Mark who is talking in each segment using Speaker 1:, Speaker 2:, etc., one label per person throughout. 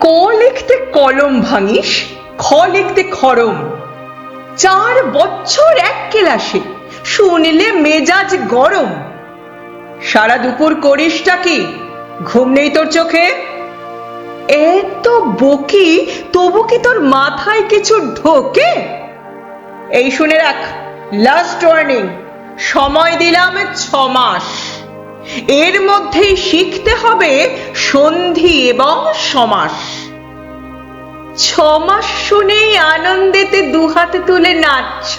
Speaker 1: ক লিখতে কলম ভাঙিস, খ লিখতে খরম চার বছর এক ক্লাসে শুনলে মেজাজ গরম। সারা দুপুর করিসটা কি? ঘুম নেই তোর চোখে? এত বকি, তবু কি তোর মাথায় কিছু ঢোকে? এই শুনে রাখ লাস্ট ওয়ার্নিং সময় দিলাম ছ মাস এর মধ্যেই শিখতে হবে সন্ধি এবং সমাস। ছ মাস শুনেই আনন্দেতে দুহাতে তুলে নাচছ,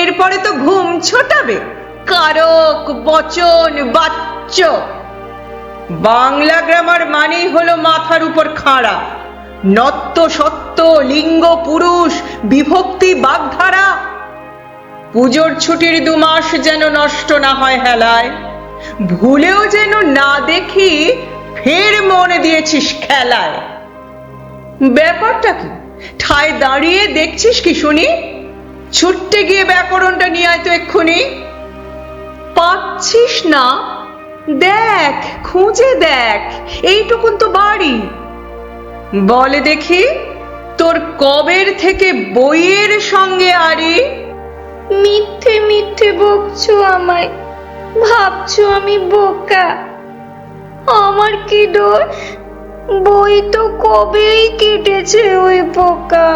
Speaker 1: এরপরে তো ঘুম ছোটাবে, কারক, বচন, বাচ্চ। বাংলা গ্রামার মানেই হলো মাথার উপর খাড়া। নত্য সত্য লিঙ্গ, পুরুষ, বিভক্তি, বাগধারা। পুজোর ছুটির দু মাস যেন নষ্ট না হয় হেলায়, ভুলেও যেন না দেখি ফের মনে দিয়েছিস খেলায়। ব্যাপারটা কি? ঠায় দাঁড়িয়ে দেখছিস কি শুনি? ছুটতে গিয়ে ব্যাকরণটা নিয়ে আয় তো এক্ষুনি। পাচ্ছিস না? দেখ, খুঁজে দেখ, এইটুকুন তো বাড়ি। বলে দেখি, তোর কবের থেকে বইয়ের সঙ্গে আরি
Speaker 2: মিথ্যে মিথ্যে বকছো আমায়, ভাবছ আমি বোকা। দোষ বই তো কবেই কেটেছে ওই পোকা?